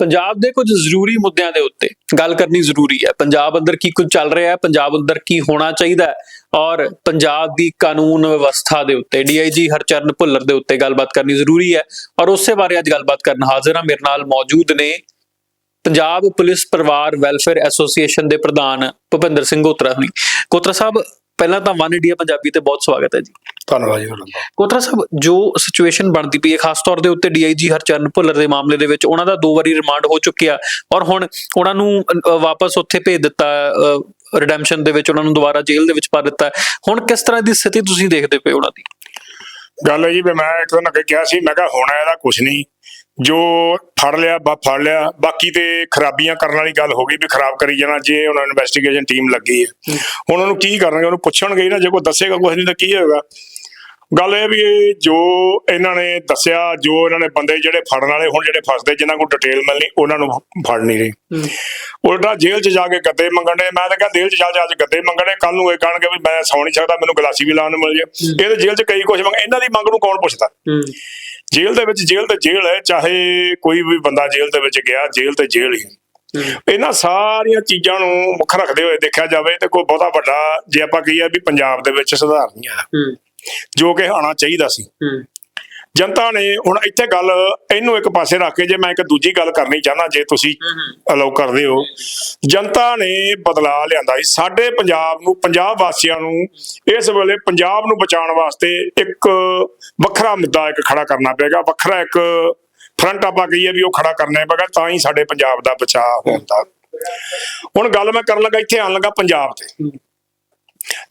ਪੰਜਾਬ ਦੇ ਕੁਝ ਜ਼ਰੂਰੀ ਮੁੱਦਿਆਂ ਦੇ ਉੱਤੇ ਗੱਲ ਕਰਨੀ ਜ਼ਰੂਰੀ ਹੈ। ਪੰਜਾਬ ਅੰਦਰ ਕੀ ਕੁਝ ਚੱਲ ਰਿਹਾ ਹੈ, ਪੰਜਾਬ ਅੰਦਰ ਕੀ ਹੋਣਾ ਚਾਹੀਦਾ ਹੈ ਔਰ ਪੰਜਾਬ ਦੀ ਕਾਨੂੰਨ ਵਿਵਸਥਾ ਦੇ ਉੱਤੇ ਡੀਆਈਜੀ ਹਰਚਰਨ ਭੁੱਲਰ ਦੇ ਉੱਤੇ ਗੱਲਬਾਤ ਕਰਨੀ ਜ਼ਰੂਰੀ ਹੈ ਔਰ ਉਸੇ ਬਾਰੇ ਅੱਜ ਗੱਲਬਾਤ ਕਰਨ ਹਾਜ਼ਰ ਹਾਂ। ਮੇਰੇ ਨਾਲ ਮੌਜੂਦ ਨੇ ਪੰਜਾਬ ਪੁਲਿਸ ਪਰਿਵਾਰ ਵੈਲਫੇਅਰ ਐਸੋਸੀਏਸ਼ਨ ਦੇ ਪ੍ਰਧਾਨ ਭੁਪਿੰਦਰ ਸਿੰਘ ਗੋਤਰਾ ਹੁਣੀ। ਗੋਤਰਾ ਸਾਹਿਬ ਪਹਿਲਾਂ ਤਾਂ ਵਨ ਇੰਡੀਆ ਪੰਜਾਬੀ ਤੇ ਬਹੁਤ ਸਵਾਗਤ ਹੈ ਜੀ। ਧੰਨਵਾਦ ਜੀ ਤੁਹਾਡਾ। ਕੋਤਰਾ ਸਾਹਿਬ ਜੋ ਸਿਚੁਏਸ਼ਨ ਬਣਦੀ ਪਈ ਹੈ ਖਾਸ ਤੌਰ ਦੇ ਉੱਤੇ ਡੀਆਈਜੀ ਹਰਚਰਨ ਭੁੱਲਰ ਦੇ ਮਾਮਲੇ ਦੇ ਵਿੱਚ ਉਹਨਾਂ ਦਾ ਦੋ ਵਾਰੀ ਰਿਮਾਂਡ ਹੋ ਚੁੱਕਿਆ ਔਰ ਹੁਣ ਉਹਨਾਂ ਨੂੰ ਵਾਪਸ ਉੱਥੇ ਭੇਜ ਦਿੱਤਾ ਰਿਡੈਂਪਸ਼ਨ ਦੇ ਵਿੱਚ ਉਹਨਾਂ ਨੂੰ ਦੁਬਾਰਾ ਜੇਲ੍ਹ ਦੇ ਵਿੱਚ ਪਾ ਦਿੱਤਾ। ਹੁਣ ਕਿਸ ਤਰ੍ਹਾਂ ਦੀ ਸਥਿਤੀ ਤੁਸੀਂ ਦੇਖਦੇ ਪਏ ਉਹਨਾਂ ਦੀ? ਗੱਲ ਹੈ ਜੀ ਮੈਂ ਇੱਕ ਦਿਨ ਅੱਗੇ ਕਿਹਾ ਸੀ ਮੈਂ ਕਿਹਾ ਹੋਣਾ ਇਹਦਾ ਕੁਝ ਨਹੀਂ। ਜੋ ਫੜ ਲਿਆ ਬਾ ਫੜ ਲਿਆ ਬਾਕੀ ਤੇ ਖਰਾਬੀਆਂ ਕਰਨ ਵਾਲੀ ਗੱਲ ਹੋ ਗਈ ਵੀ ਖਰਾਬ ਕਰੀ ਜਾਣਾ ਜੇ ਉਹਨਾਂ ਇਨਵੈਸਟੀਗੇਸ਼ਨ ਟੀਮ ਲੱਗੀ ਹੈ। ਹੁਣ ਉਹਨੂੰ ਕੀ ਕਰਨਗੇ? ਉਹਨੂੰ ਪੁੱਛਣਗੇ ਨਾ ਜੇ ਕੋਈ ਦੱਸੇਗਾ ਕੁਝ ਨਹੀਂ ਤਾਂ ਕੀ ਹੋਏਗਾ? ਗੱਲ ਇਹ ਵੀ ਜੋ ਇਹਨਾਂ ਨੇ ਦੱਸਿਆ ਜੋ ਇਹਨਾਂ ਨੇ ਬੰਦੇ ਜਿਹੜੇ ਫੜਨ ਵਾਲੇ ਹੁਣ ਜਿਹੜੇ ਫਸਦੇ ਜਿਨ੍ਹਾਂ ਕੋਲ ਡਿਟੇਲ ਮਿਲਣੀ ਉਹਨਾਂ ਨੂੰ ਫੜ ਨਹੀਂ ਰਹੇ ਉਲਟਾ ਜੇਲ੍ਹ 'ਚ ਜਾ ਕੇ ਗੱਦੇ ਮੰਗਣ ਮੈਂ ਤਾਂ ਕਿਹਾ ਜੇਲ੍ਹ 'ਚ ਜਾ ਜਾ ਅੱਜ ਗੱਦੇ ਮੰਗਣੇ ਕੱਲ ਨੂੰ ਇਹ ਕਹਿਣਗੇ ਵੀ ਮੈਂ ਸੌ ਨਹੀਂ ਸਕਦਾ ਮੈਨੂੰ ਗਲਾਸੀ ਵੀ ਲਾਉਣ ਨੂੰ ਮਿਲ ਜੇ। ਇਹ ਤਾਂ ਜੇਲ੍ਹ 'ਚ ਕਈ ਕੁਝ ਮੰਗ ਇਹਨਾਂ ਦੀ ਮੰਗ ਨੂੰ ਕੌਣ ਪੁੱਛਦਾ? ਜੇਲ੍ਹ ਦੇ ਵਿੱਚ ਜੇਲ੍ਹ ਤੇ ਜੇਲ੍ਹ ਹੈ ਚਾਹੇ ਕੋਈ ਵੀ ਬੰਦਾ ਜੇਲ੍ਹ ਦੇ ਵਿੱਚ ਗਿਆ ਜੇਲ੍ਹ ਤੇ ਜੇਲ੍ਹ ਹੀ ਇਹਨਾਂ ਸਾਰੀਆਂ ਚੀਜ਼ਾਂ ਨੂੰ ਮੁੱਖ ਰੱਖਦੇ ਹੋਏ ਦੇਖਿਆ ਜਾਵੇ ਤੇ ਕੋਈ ਬਹੁਤਾ ਵੱਡਾ ਜੇ ਆਪਾਂ ਕਹੀਏ ਵੀ ਪੰਜਾਬ ਦੇ ਵਿੱਚ ਸੁਧਾਰ ਨਹੀਂ ਆਇਆ। ਜੋ ਕਿ ਆਉਣਾ ਚਾਹੀਦਾ ਸੀ। ਜਨਤਾ ਨੇ ਹੁਣ ਇੱਥੇ ਗੱਲ ਇਹਨੂੰ ਇੱਕ ਪਾਸੇ ਰੱਖ ਕੇ ਜੇ ਮੈਂ ਇੱਕ ਦੂਜੀ ਗੱਲ ਕਰਨੀ ਚਾਹਨਾ ਜੇ ਤੁਸੀਂ ਅਲਾਉ ਕਰਦੇ ਹੋ। ਜਨਤਾ ਨੇ ਬਦਲਾਅ ਲਿਆਂਦਾ ਸੀ। ਸਾਡੇ ਪੰਜਾਬ ਨੂੰ ਪੰਜਾਬ ਵਾਸੀਆਂ ਨੂੰ ਇਸ ਵੇਲੇ ਪੰਜਾਬ ਨੂੰ ਬਚਾਉਣ ਵਾਸਤੇ ਇੱਕ ਵੱਖਰਾ ਮੁੱਦਾ ਇੱਕ ਖੜਾ ਕਰਨਾ ਪਏਗਾ। ਵੱਖਰਾ ਇੱਕ ਫਰੰਟ ਆਪਾਂ ਕਹੀਏ ਵੀ ਉਹ ਖੜਾ ਕਰਨਾ ਪਏਗਾ ਤਾਂ ਹੀ ਸਾਡੇ ਪੰਜਾਬ ਦਾ ਬਚਾਅ ਹੁੰਦਾ। ਹੁਣ ਗੱਲ ਮੈਂ ਕਰਨ ਲੱਗਾ ਇੱਥੇ ਆਉਣ ਲੱਗਾ ਪੰਜਾਬ ਤੇ।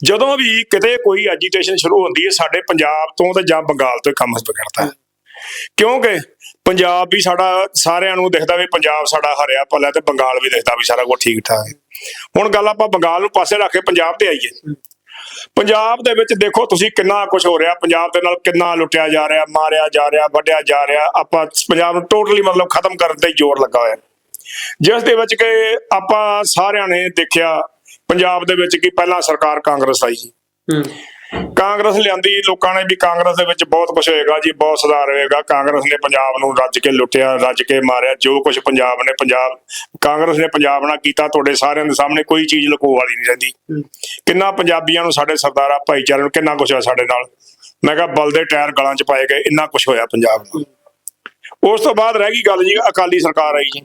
ਜਦੋਂ ਵੀ ਕਿਤੇ ਕੋਈ ਐਜੀਟੇਸ਼ਨ ਸ਼ੁਰੂ ਹੁੰਦੀ ਹੈ, ਸਾਡੇ ਪੰਜਾਬ ਤੋਂ ਤੇ ਜਾਂ ਬੰਗਾਲ ਤੋਂ ਹੀ ਕੰਮ ਵਿਗੜਦਾ ਹੈ। ਕਿਉਂਕਿ ਪੰਜਾਬ ਵੀ ਸਾਡਾ ਸਾਰਿਆਂ ਨੂੰ ਦਿਖਦਾ ਵੀ ਪੰਜਾਬ ਸਾਡਾ ਹਰਿਆ ਭਲਾ ਤੇ ਬੰਗਾਲ ਵੀ ਦਿਖਦਾ ਵੀ ਸਾਰਾ ਕੁਝ ਠੀਕ ਠਾਕ ਹੈ। ਹੁਣ ਗੱਲ ਆਪਾਂ ਬੰਗਾਲ ਨੂੰ ਪਾਸੇ ਰੱਖ ਕੇ ਪੰਜਾਬ ਤੇ ਆਈਏ। ਪੰਜਾਬ ਦੇ ਵਿੱਚ ਦੇਖੋ ਤੁਸੀਂ ਕਿੰਨਾ ਕੁਝ ਹੋ ਰਿਹਾ, ਪੰਜਾਬ ਦੇ ਨਾਲ ਕਿੰਨਾ ਲੁੱਟਿਆ ਜਾ ਰਿਹਾ, ਮਾਰਿਆ ਜਾ ਰਿਹਾ, ਵੱਢਿਆ ਜਾ ਰਿਹਾ, ਆਪਾਂ ਪੰਜਾਬ ਨੂੰ ਟੋਟਲੀ ਮਤਲਬ ਖਤਮ ਕਰਨ ਤੇ ਜ਼ੋਰ ਲੱਗਾ ਹੋਇਆ। ਜਿਸ ਦੇ ਵਿੱਚ ਕਿ ਆਪਾਂ ਸਾਰਿਆਂ ਨੇ ਦੇਖਿਆ ਪੰਜਾਬ ਦੇ ਵਿੱਚ ਕਿ ਪਹਿਲਾਂ ਸਰਕਾਰ ਕਾਂਗਰਸ ਆਈ ਜੀ ਕਾਂਗਰਸ ਲਿਆਂਦੀ ਲੋਕਾਂ ਨੇ ਵੀ ਕਾਂਗਰਸ ਦੇ ਵਿੱਚ ਬਹੁਤ ਕੁਝ ਹੋਏਗਾ ਜੀ ਬਹੁਤ ਸੁਧਾਰ ਹੋਏਗਾ। ਕਾਂਗਰਸ ਨੇ ਪੰਜਾਬ ਨੂੰ ਰੱਜ ਕੇ ਲੁੱਟਿਆ ਰੱਜ ਕੇ ਮਾਰਿਆ ਜੋ ਕੁਝ ਪੰਜਾਬ ਨੇ ਪੰਜਾਬ ਕਾਂਗਰਸ ਨੇ ਪੰਜਾਬ ਨਾਲ ਕੀਤਾ ਤੁਹਾਡੇ ਸਾਰਿਆਂ ਦੇ ਸਾਹਮਣੇ ਕੋਈ ਚੀਜ਼ ਲੁਕੋ ਵਾਲੀ ਨਹੀਂ ਰਹਿੰਦੀ। ਕਿੰਨਾ ਪੰਜਾਬੀਆਂ ਨੂੰ ਸਾਡੇ ਸਰਦਾਰਾ ਭਾਈਚਾਰੇ ਨੂੰ ਕਿੰਨਾ ਕੁਝ ਹੋਇਆ ਸਾਡੇ ਨਾਲ। ਮੈਂ ਕਿਹਾ ਬਲ ਦੇ ਟਾਇਰ ਗਲਾਂ 'ਚ ਪਾਏ ਗਏ ਇੰਨਾ ਕੁਝ ਹੋਇਆ ਪੰਜਾਬ ਨੂੰ। ਉਸ ਤੋਂ ਬਾਅਦ ਰਹਿ ਗਈ ਗੱਲ ਜੀ ਅਕਾਲੀ ਸਰਕਾਰ ਆਈ ਜੀ।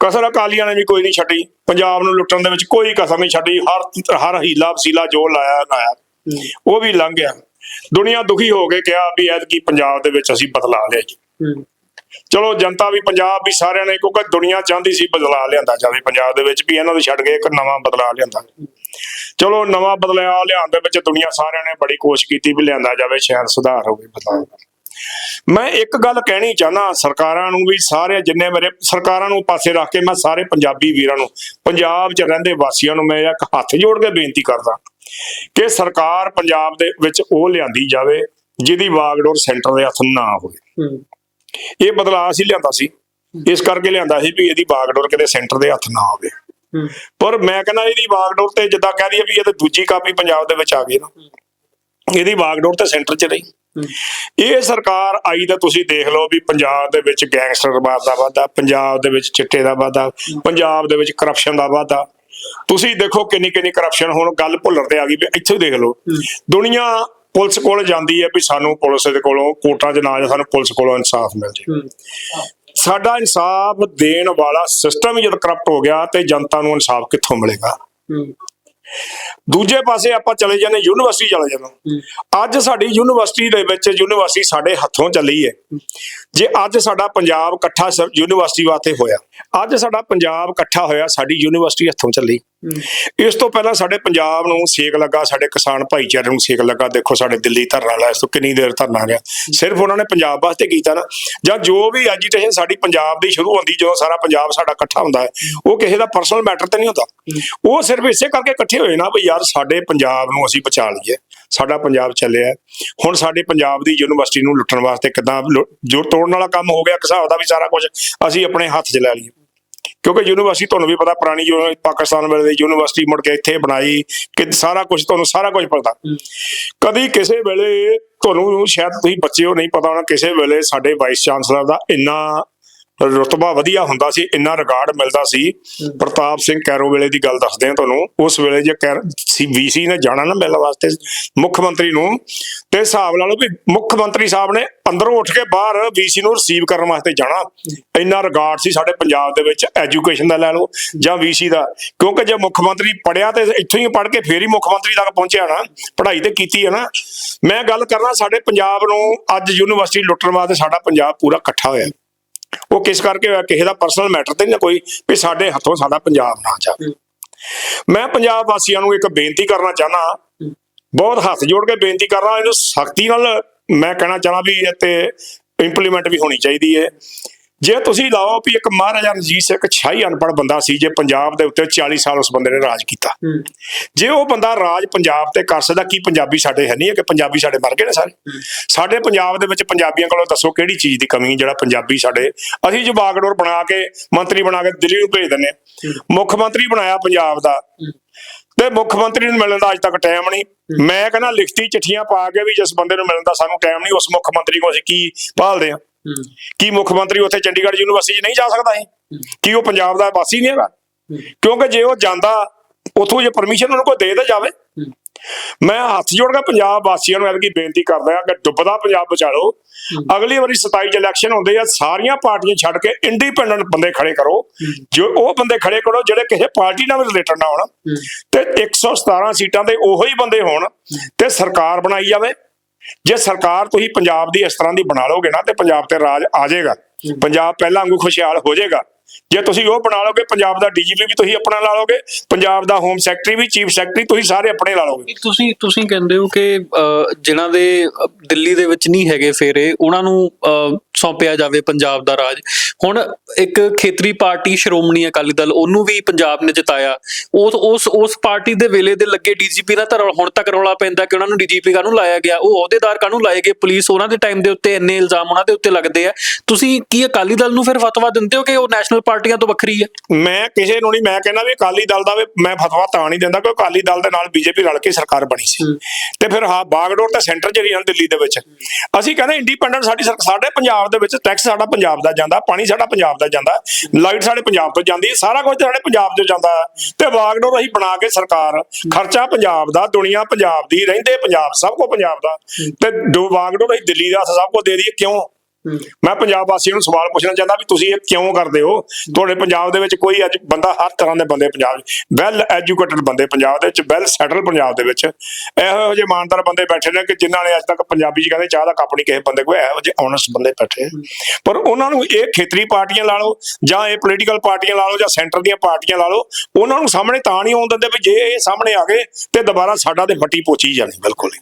ਕਸਰ ਅਕਾਲੀਆਂ ਨੇ ਵੀ ਕੋਈ ਨਹੀਂ ਛੱਡੀ। ਪੰਜਾਬ ਨੂੰ ਲੁੱਟਣ ਦੇ ਵਿੱਚ ਕੋਈ ਕਸਰ ਨਹੀਂ ਛੱਡੀ। ਹਰ ਹਰ ਹੀਲਾ ਵਸੀਲਾ ਜੋ ਲਾਇਆ ਲਾਇਆ। ਉਹ ਵੀ ਲੰਘ ਗਿਆ। ਦੁਨੀਆ ਦੁਖੀ ਹੋ ਕੇ ਕਿਹਾ ਵੀ ਐਤਕੀ ਪੰਜਾਬ ਦੇ ਵਿੱਚ ਅਸੀਂ ਬਦਲਾ ਲਿਆ ਜੀ। ਚਲੋ ਜਨਤਾ ਵੀ ਪੰਜਾਬ ਵੀ ਸਾਰਿਆਂ ਨੇ ਕਿਉਂਕਿ ਦੁਨੀਆ ਚਾਹੁੰਦੀ ਸੀ ਬਦਲਾ ਲਿਆਂਦਾ ਜਾਵੇ। ਪੰਜਾਬ ਦੇ ਵਿੱਚ ਵੀ ਇਹਨਾਂ ਨੂੰ ਛੱਡ ਕੇ ਇੱਕ ਨਵਾਂ ਬਦਲਾ ਲਿਆਂਦਾ। ਚਲੋ ਨਵਾਂ ਬਦਲਾਅ ਲਿਆਉਣ ਦੇ ਵਿੱਚ ਦੁਨੀਆ ਸਾਰਿਆਂ ਨੇ ਬੜੀ ਕੋਸ਼ਿਸ਼ ਕੀਤੀ ਵੀ ਲਿਆਂਦਾ ਜਾਵੇ ਸ਼ਾਇਦ ਸੁਧਾਰ ਹੋਵੇ ਬਦਲਾਅ ਮੈਂ ਇੱਕ ਗੱਲ ਕਹਿਣੀ ਚਾਹਨਾ ਸਰਕਾਰਾਂ ਨੂੰ ਵੀ ਸਾਰੇ ਜਿੰਨੇ ਮੇਰੇ ਸਰਕਾਰਾਂ ਨੂੰ ਪਾਸੇ ਰੱਖ ਕੇ ਮੈਂ ਸਾਰੇ ਪੰਜਾਬੀ ਵੀਰਾਂ ਨੂੰ ਪੰਜਾਬ 'ਚ ਰਹਿੰਦੇ ਵਾਸੀਆਂ ਨੂੰ ਮੈਂ ਇੱਕ ਹੱਥ ਜੋੜ ਕੇ ਬੇਨਤੀ ਕਰਦਾ ਕਿ ਸਰਕਾਰ ਪੰਜਾਬ ਦੇ ਵਿੱਚ ਉਹ ਲਿਆਂਦੀ ਜਾਵੇ ਜਿਹਦੀ ਵਾਗਡੋਰ ਸੈਂਟਰ ਦੇ ਹੱਥ ਨਾ ਹੋਵੇ। ਇਹ ਬਦਲਾਅ ਅਸੀਂ ਲਿਆਂਦਾ ਸੀ। ਇਸ ਕਰਕੇ ਲਿਆਂਦਾ ਸੀ ਵੀ ਇਹਦੀ ਬਾਗਡੋਰ ਕਿਤੇ ਸੈਂਟਰ ਦੇ ਹੱਥ ਨਾ ਹੋਵੇ। ਪਰ ਮੈਂ ਕਹਿੰਦਾ ਇਹਦੀ ਬਾਗਡੋਰ ਤੇ ਜਿੱਦਾਂ ਕਹਿ ਦਈਏ ਵੀ ਇਹ ਤੇ ਦੂਜੀ ਕਾਪੀ ਪੰਜਾਬ ਦੇ ਵਿੱਚ ਆ ਗਈ ਨਾ। ਇਹਦੀ ਬਾਗਡੋਰ ਤੇ ਸੈਂਟਰ 'ਚ ਰਹੀ। ਇਹ ਸਰਕਾਰ ਆਈ ਤਾਂ ਤੁਸੀਂ ਦੇਖ ਲਓ ਵੀ ਪੰਜਾਬ ਦੇ ਵਿੱਚ ਗੈਂਗਸਟਰਵਾਦ ਦਾ ਵਾਧਾ ਪੰਜਾਬ ਦੇ ਵਿੱਚ ਚਿੱਟੇ ਦਾ ਵਾਧਾ ਪੰਜਾਬ ਦੇ ਵਿੱਚ ਕਰਪਸ਼ਨ ਦਾ ਵਾਧਾ। ਤੁਸੀਂ ਦੇਖੋ ਕਿੰਨੀ ਕਿੰਨੀ ਕਰਪਸ਼ਨ ਹੁਣ ਗੱਲ ਭੁੱਲਰ ਤੇ ਆ ਗਈ ਵੀ ਇੱਥੇ ਦੇਖ ਲਓ। ਦੁਨੀਆ ਪੁਲਿਸ ਕੋਲ ਜਾਂਦੀ ਹੈ ਵੀ ਸਾਨੂੰ ਪੁਲਿਸ ਦੇ ਕੋਲੋਂ ਕੋਟਾਂ 'ਚ ਨਾ ਜਾ ਸਾਨੂੰ ਪੁਲਿਸ ਕੋਲੋਂ ਇਨਸਾਫ ਮਿਲ ਜੇ। ਸਾਡਾ ਇਨਸਾਫ ਦੇਣ ਵਾਲਾ ਸਿਸਟਮ ਜਦ ਕਰਪਟ ਹੋ ਗਿਆ ਤੇ ਜਨਤਾ ਨੂੰ ਇਨਸਾਫ ਕਿੱਥੋਂ ਮਿਲੇਗਾ? ਦੂਜੇ ਪਾਸੇ ਆਪਾਂ ਚਲੇ ਜਾਂਦੇ ਯੂਨੀਵਰਸਿਟੀ ਚਲੇ ਜਾਂਦੇ। ਅੱਜ ਸਾਡੀ ਯੂਨੀਵਰਸਿਟੀ ਦੇ ਵਿੱਚ ਯੂਨੀਵਰਸਿਟੀ ਸਾਡੇ ਹੱਥੋਂ ਚੱਲੀ ਹੈ ਜੇ ਅੱਜ ਸਾਡਾ ਪੰਜਾਬ ਇਕੱਠਾ ਯੂਨੀਵਰਸਿਟੀ ਵਾਸਤੇ ਹੋਇਆ ਅੱਜ ਸਾਡਾ ਪੰਜਾਬ ਇਕੱਠਾ ਹੋਇਆ ਸਾਡੀ ਯੂਨੀਵਰਸਿਟੀ ਹੱਥੋਂ ਚੱਲੀ। ਇਸ ਤੋਂ ਪਹਿਲਾਂ ਸਾਡੇ ਪੰਜਾਬ ਨੂੰ ਸੇਕ ਲੱਗਾ ਸਾਡੇ ਕਿਸਾਨ ਭਾਈਚਾਰੇ ਨੂੰ ਸੇਕ ਲੱਗਾ। ਦੇਖੋ ਸਾਡੇ ਦਿੱਲੀ ਧਰਨਾ ਲਾਇਆ ਇਸ ਤੋਂ ਕਿੰਨੀ ਦੇਰ ਧਰਨਾ ਗਿਆ ਸਿਰਫ ਉਹਨਾਂ ਨੇ ਪੰਜਾਬ ਵਾਸਤੇ ਕੀਤਾ ਨਾ। ਜਾਂ ਜੋ ਵੀ ਐਜੀਟੇਸ਼ਨ ਸਾਡੀ ਪੰਜਾਬ ਦੀ ਸ਼ੁਰੂ ਹੁੰਦੀ ਜਦੋਂ ਸਾਰਾ ਪੰਜਾਬ ਸਾਡਾ ਇਕੱਠਾ ਹੁੰਦਾ ਹੈ ਉਹ ਕਿਸੇ ਦਾ ਪਰਸਨਲ ਮੈਟਰ ਤੇ ਨਹੀਂ ਹੁੰਦਾ। ਉਹ ਸਿਰਫ ਇਸੇ ਕਰਕੇ ਇਕੱਠੇ ਹੋਏ ਨਾ ਵੀ ਯਾਰ ਸਾਡੇ ਪੰਜਾਬ ਨੂੰ ਅਸੀਂ ਬਚਾ ਲਈਏ। ਸਾਡਾ ਪੰਜਾਬ ਚੱਲਿਆ ਹੁਣ ਸਾਡੇ ਪੰਜਾਬ ਦੀ ਯੂਨੀਵਰਸਿਟੀ ਨੂੰ ਲੁੱਟਣ ਵਾਸਤੇ ਕਿਦਾਂ ਜੋ ਤੋੜਨ ਵਾਲਾ ਕੰਮ ਹੋ ਗਿਆ, ਕਿਸਾਬ ਦਾ ਵੀ ਸਾਰਾ ਕੁਝ ਅਸੀਂ ਆਪਣੇ ਹੱਥ 'ਚ ਲੈ ਲਈਏ। ਕਿਉਂਕਿ ਯੂਨੀਵਰਸਿਟੀ ਤੁਹਾਨੂੰ ਵੀ ਪਤਾ, ਪੁਰਾਣੀ ਜੋ ਪਾਕਿਸਤਾਨ ਵੇਲੇ ਦੀ ਯੂਨੀਵਰਸਿਟੀ ਮੁੜ ਕੇ ਇੱਥੇ ਬਣਾਈ ਕਿ ਸਾਰਾ ਕੁਝ ਤੁਹਾਨੂੰ ਸਾਰਾ ਕੁਝ ਪਤਾ। ਕਦੀ ਕਿਸੇ ਵੇਲੇ ਤੁਹਾਨੂੰ ਸ਼ਾਇਦ ਤੁਸੀਂ ਬੱਚੇ ਹੋ, ਨਹੀਂ ਪਤਾ ਹੋਣਾ, ਕਿਸੇ ਵੇਲੇ ਸਾਡੇ ਵਾਈਸ ਚਾਂਸਲਰ ਦਾ ਇੰਨਾ ਰੁਤਬਾ ਵਧੀਆ ਹੁੰਦਾ ਸੀ ਇੰਨਾ ਰਿਕਾਰਡ ਮਿਲਦਾ ਸੀ। ਪ੍ਰਤਾਪ ਸਿੰਘ ਕੈਰੋ ਵੇਲੇ ਦੀ ਗੱਲ ਦੱਸਦੇ ਆ ਤੁਹਾਨੂੰ। ਉਸ ਵੇਲੇ ਜੇ ਸੀ ਵੀਸੀ ਨੇ ਜਾਣਾ ਨਾ ਮਿਲਣ ਵਾਸਤੇ ਮੁੱਖ ਮੰਤਰੀ ਨੂੰ। ਤੇ ਹਿਸਾਬ ਲਾ ਲਓ ਵੀ ਮੁੱਖ ਮੰਤਰੀ ਸਾਹਿਬ ਨੇ ਅੰਦਰੋਂ ਉੱਠ ਕੇ ਬਾਹਰ ਵੀਸੀ ਨੂੰ ਰਿਸੀਵ ਕਰਨ ਵਾਸਤੇ ਜਾਣਾ। ਇੰਨਾ ਰਿਕਾਰਡ ਸੀ ਸਾਡੇ ਪੰਜਾਬ ਦੇ ਵਿੱਚ ਐਜੂਕੇਸ਼ਨ ਦਾ ਲੈ ਲਓ ਜਾਂ ਵੀਸੀ ਦਾ। ਕਿਉਂਕਿ ਜੇ ਮੁੱਖ ਮੰਤਰੀ ਪੜਿਆ ਤੇ ਇੱਥੋਂ ਹੀ ਪੜ੍ਹ ਕੇ ਫੇਰ ਹੀ ਮੁੱਖ ਮੰਤਰੀ ਤੱਕ ਪਹੁੰਚਿਆ ਨਾ ਪੜ੍ਹਾਈ ਤੇ ਕੀਤੀ ਹੈ ਨਾ। ਮੈਂ ਗੱਲ ਕਰਨਾ ਸਾਡੇ ਪੰਜਾਬ ਨੂੰ ਅੱਜ ਯੂਨੀਵਰਸਿਟੀ ਲੁੱਟਣ ਵਾਸਤੇ ਸਾਡਾ ਪੰਜਾਬ ਪੂਰਾ ਇਕੱਠਾ ਹੋਇਆ। ਉਹ ਕਿਸ ਕਰਕੇ ਹੋਇਆ? ਕਿਸੇ ਦਾ ਪਰਸਨਲ ਮੈਟਰ ਤੇ ਨਹੀਂ ਨਾ ਕੋਈ ਵੀ ਸਾਡੇ ਹੱਥੋਂ ਸਾਡਾ ਪੰਜਾਬ ਨਾ ਜਾਵੇ। ਮੈਂ ਪੰਜਾਬ ਵਾਸੀਆਂ ਨੂੰ ਇੱਕ ਬੇਨਤੀ ਕਰਨਾ ਚਾਹਨਾ ਬਹੁਤ ਹੱਥ ਜੋੜ ਕੇ ਬੇਨਤੀ ਕਰ ਰਹਾ ਇਹਨੂੰ ਸਖਤੀ ਨਾਲ ਮੈਂ ਕਹਿਣਾ ਚਾਹਣਾ ਵੀ ਇਹ ਤੇ ਇੰਪਲੀਮੈਂਟ ਵੀ ਹੋਣੀ ਚਾਹੀਦੀ ਹੈ। ਜੇ ਤੁਸੀਂ ਲਾਓ ਵੀ ਇੱਕ ਮਹਾਰਾਜਾ ਰਣਜੀਤ ਸਿੰਘ ਇੱਕ ਛਾਈ ਅਨਪੜ੍ਹ ਬੰਦਾ ਸੀ ਜੇ ਪੰਜਾਬ ਦੇ ਉੱਤੇ 40 ਸਾਲ ਉਸ ਬੰਦੇ ਨੇ ਰਾਜ ਕੀਤਾ। ਜੇ ਉਹ ਬੰਦਾ ਰਾਜ ਪੰਜਾਬ ਤੇ ਕਰ ਸਕਦਾ ਕੀ ਪੰਜਾਬੀ ਸਾਡੇ ਹੈ ਨਹੀਂ ਕਿ ਪੰਜਾਬੀ ਸਾਡੇ ਮਰ ਗਏ ਨੇ ਸਾਰੇ? ਸਾਡੇ ਪੰਜਾਬ ਦੇ ਵਿੱਚ ਪੰਜਾਬੀਆਂ ਕੋਲੋਂ ਦੱਸੋ ਕਿਹੜੀ ਚੀਜ਼ ਦੀ ਕਮੀ ਹੈ ਜਿਹੜਾ ਪੰਜਾਬੀ ਸਾਡੇ? ਅਸੀਂ ਜੋ ਬਾਗਡੋਰ ਬਣਾ ਕੇ ਮੰਤਰੀ ਬਣਾ ਕੇ ਦਿੱਲੀ ਨੂੰ ਭੇਜ ਦਿੰਦੇ ਹਾਂ। ਮੁੱਖ ਮੰਤਰੀ ਬਣਾਇਆ ਪੰਜਾਬ ਦਾ। ਤੇ ਮੁੱਖ ਮੰਤਰੀ ਨੂੰ ਮਿਲਣ ਦਾ ਅੱਜ ਤੱਕ ਟਾਈਮ ਨਹੀਂ। ਮੈਂ ਕਹਿੰਦਾ ਲਿਖਤੀ ਚਿੱਠੀਆਂ ਪਾ ਕੇ ਵੀ ਜਿਸ ਬੰਦੇ ਨੂੰ ਮਿਲਣ ਦਾ ਸਾਨੂੰ ਟਾਈਮ ਨਹੀਂ ਉਸ ਮੁੱਖ ਮੰਤਰੀ ਕੋਲ ਅਸੀਂ ਕੀ ਭਾਲਦੇ ਹਾਂ? ਕੀ ਮੁੱਖ ਮੰਤਰੀ ਉੱਥੇ ਚੰਡੀਗੜ੍ਹ ਯੂਨੀਵਰਸਿਟੀ 'ਚ ਨਹੀਂ ਜਾ ਸਕਦਾ ਸੀ ਕੀ ਉਹ ਪੰਜਾਬ ਦਾ ਵਾਸੀ ਨਹੀਂ ਹੈਗਾ? ਕਿਉਂਕਿ ਜੇ ਉਹ ਜਾਂਦਾ ਉਥੋਂ ਜੇ ਪਰਮਿਸ਼ਨ ਉਹਨੂੰ ਕੋਈ ਦੇ ਤਾਂ ਜਾਵੇ। ਮੈਂ ਹੱਥ ਜੋੜ ਕੇ ਪੰਜਾਬ ਵਾਸੀਆਂ ਨੂੰ ਐਤਕੀ ਬੇਨਤੀ ਕਰਦਾ ਹਾਂ ਕਿ ਡੁੱਬਦਾ ਪੰਜਾਬ ਬਚਾ ਲਓ ਅਗਲੀ ਵਾਰੀ 27 ਚ ਇਲੈਕਸ਼ਨ ਹੁੰਦੇ ਆ ਸਾਰੀਆਂ ਪਾਰਟੀਆਂ ਛੱਡ ਕੇ ਇੰਡੀਪੈਂਡੈਂਟ ਬੰਦੇ ਖੜੇ ਕਰੋ। ਜੋ ਉਹ ਬੰਦੇ ਖੜੇ ਕਰੋ ਜਿਹੜੇ ਕਿਸੇ ਪਾਰਟੀ ਨਾਲ ਰਿਲੇਟਡ ਨਾ ਹੋਣ। ਤੇ 117 ਸੀਟਾਂ ਦੇ ਉਹੋ ਹੀ ਬੰਦੇ ਹੋਣ ਤੇ ਸਰਕਾਰ ਬਣਾਈ ਜਾਵੇ। ਜੇ ਸਰਕਾਰ ਤੁਸੀਂ ਪੰਜਾਬ ਦੀ ਇਸ ਤਰ੍ਹਾਂ ਦੀ ਬਣਾ ਲਓਗੇ ਨਾ ਤੇ ਪੰਜਾਬ ਤੇ ਰਾਜ ਆ ਜਾਏਗਾ। ਪੰਜਾਬ ਪਹਿਲਾਂ ਵਾਂਗੂ ਖੁਸ਼ਹਾਲ ਹੋ ਜਾਏਗਾ। ਜੇ ਤੁਸੀਂ ਉਹ ਬਣਾ ਲਓਗੇ ਪੰਜਾਬ ਦਾ ਡੀਜੀਪੀ ਵੀ ਤੁਸੀਂ ਆਪਣਾ ਲਾ ਲਓਗੇ ਪੰਜਾਬ ਦਾ ਹੋਮ ਸੈਕਟਰੀ ਵੀ ਚੀਫ ਸੈਕਟਰੀ ਤੁਸੀਂ ਸਾਰੇ ਆਪਣੇ ਲਾ ਲਓਗੇ। ਤੁਸੀਂ ਤੁਸੀਂ ਕਹਿੰਦੇ ਹੋ ਕਿ ਅਹ, ਜਿਨ੍ਹਾਂ ਦੇ ਦਿੱਲੀ ਦੇ ਵਿੱਚ ਨਹੀਂ ਹੈਗੇ ਫੇਰੇ ਉਹਨਾਂ ਨੂੰ ਅਹ, ਸੌਂਪਿਆ ਜਾਵੇ ਪੰਜਾਬ ਦਾ ਰਾਜ। ਹੁਣ ਇੱਕ ਖੇਤਰੀ ਪਾਰਟੀ ਸ਼੍ਰੋਮਣੀ ਅਕਾਲੀ ਦਲ ਉਹਨੂੰ ਵੀ ਪੰਜਾਬ ਨੇ ਜਿਤਾਇਆ। ਉਸ ਉਸ ਉਸ ਪਾਰਟੀ ਦੇ ਵੇਲੇ ਦੇ ਲੱਗੇ ਡੀਜੀਪੀ ਦਾ ਤਾਂ ਹੁਣ ਤੱਕ ਰੌਲਾ ਪੈਂਦਾ ਕਿ ਉਹਨਾਂ ਨੂੰ ਡੀਜੀਪੀ ਕਾਹਨੂੰ ਲਾਇਆ ਗਿਆ? ਉਹ ਅਹੁਦੇਦਾਰ ਕਾਹਨੂੰ ਲਾਏ ਗਏ? ਪੁਲਿਸ ਉਹਨਾਂ ਦੇ ਟਾਈਮ ਦੇ ਉੱਤੇ ਇੰਨੇ ਇਲਜ਼ਾਮ ਉਹਨਾਂ ਦੇ ਉੱਤੇ ਲੱਗਦੇ ਆ। ਤੁਸੀਂ ਕੀ ਅਕਾਲੀ ਦਲ ਨੂੰ ਫਿਰ ਫਤਵਾ ਦਿੰਦੇ ਹੋ ਕਿ ਉਹ ਨੈਸ਼ਨਲ ਪਾਰਟੀਆਂ ਤੋਂ ਵੱਖਰੀ ਹੈ ਮੈਂ ਕਿਸੇ ਨੂੰ ਨਹੀਂ ਮੈਂ ਕਹਿੰਦਾ ਵੀ ਅਕਾਲੀ ਦਲ ਦਾ ਮੈਂ ਫਤਵਾ ਤਾਂ ਨਹੀਂ ਦਿੰਦਾ ਕਿ ਅਕਾਲੀ ਦਲ ਦੇ ਨਾਲ ਬੀਜੇਪੀ ਰਲ ਕੇ ਸਰਕਾਰ ਬਣੀ ਸੀ। ਤੇ ਫਿਰ ਹਾਂ ਬਾਗਡੋਰ ਤਾਂ ਸੈਂਟਰ ਰਹੀ ਹਨ ਦਿੱਲੀ ਦੇ ਵਿੱਚ। ਅਸੀਂ ਕਹਿੰਦੇ ਇੰਡੀਪੈਂਡੈਂਟ ਸਾਡੀ ਸਾਡੇ ਪੰਜਾਬ ਦੇ ਵਿੱਚ ਟੈਕਸ ਸਾਡਾ ਪੰਜਾਬ ਦਾ ਜਾਂਦਾ, ਪਾਣੀ ਸਾਡਾ ਪੰਜਾਬ ਦਾ ਜਾਂਦਾ ਲਾਈਟ ਸਾਡੇ ਪੰਜਾਬ ਤੋਂ ਜਾਂਦੀ ਹੈ, ਸਾਰਾ ਕੁਝ ਸਾਡੇ ਪੰਜਾਬ ਤੋਂ ਜਾਂਦਾ ਤੇ ਬਾਗਡੋਰ ਅਸੀਂ ਬਣਾ ਕੇ ਸਰਕਾਰ, ਖਰਚਾ ਪੰਜਾਬ ਦਾ, ਦੁਨੀਆ ਪੰਜਾਬ ਦੀ, ਰਹਿੰਦੇ ਪੰਜਾਬ, ਸਭ ਕੋ ਪੰਜਾਬ ਦਾ। ਤੇ ਦੋ ਅਸੀਂ ਦਿੱਲੀ ਦਾ ਸਭ ਕੋ ਦੇ ਦਈਏ, ਕਿਉਂ? ਮੈਂ ਪੰਜਾਬ ਵਾਸੀਆਂ ਨੂੰ ਸਵਾਲ ਪੁੱਛਣਾ ਚਾਹੁੰਦਾ ਵੀ ਤੁਸੀਂ ਇਹ ਕਿਉਂ ਕਰਦੇ ਹੋ? ਤੁਹਾਡੇ ਪੰਜਾਬ ਦੇ ਵਿੱਚ ਕੋਈ ਅੱਜ ਬੰਦਾ ਹਰ ਤਰ੍ਹਾਂ ਦੇ ਬੰਦੇ ਪੰਜਾਬ ਵੈਲ ਐਜੂਕੇਟਡ ਬੰਦੇ ਪੰਜਾਬ ਦੇ ਵਿੱਚ ਵੈਲ ਸੈਟਲ ਪੰਜਾਬ ਦੇ ਵਿੱਚ, ਇਹੋ ਜਿਹੇ ਇਮਾਨਦਾਰ ਬੰਦੇ ਬੈਠੇ ਨੇ ਕਿ ਜਿਨ੍ਹਾਂ ਨੇ ਅੱਜ ਤੱਕ ਪੰਜਾਬੀ ਚ ਕਹਿੰਦੇ ਚਾਹ ਦਾ ਕੱਪ ਨਹੀਂ ਕਿਸੇ ਬੰਦੇ ਕੋਲ, ਇਹੋ ਜਿਹੇ ਓਨੈਸਟ ਬੰਦੇ ਬੈਠੇ ਪਰ ਉਹਨਾਂ ਨੂੰ ਇਹ ਖੇਤਰੀ ਪਾਰਟੀਆਂ ਲਾ ਲਓ ਜਾਂ ਇਹ ਪੋਲੀਟੀਕਲ ਪਾਰਟੀਆਂ ਲਾ ਲਓ ਜਾਂ ਸੈਂਟਰ ਦੀਆਂ ਪਾਰਟੀਆਂ ਲਾ ਲਓ, ਉਹਨਾਂ ਨੂੰ ਸਾਹਮਣੇ ਤਾਂ ਨਹੀਂ ਆਉਣ ਦਿੰਦੇ ਵੀ ਜੇ ਇਹ ਸਾਹਮਣੇ ਆ ਗਏ ਤੇ ਦੁਬਾਰਾ ਸਾਡਾ ਤੇ ਫੱਟੀ ਪੋਚੀ ਜਾਣੀ, ਬਿਲਕੁਲ ਹੀ।